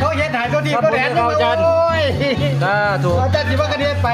เขาเย็นหายตัวดีข็แดนอาย์โอ้ยสาธุอาจารย์ที่ว่ากระเดียนไป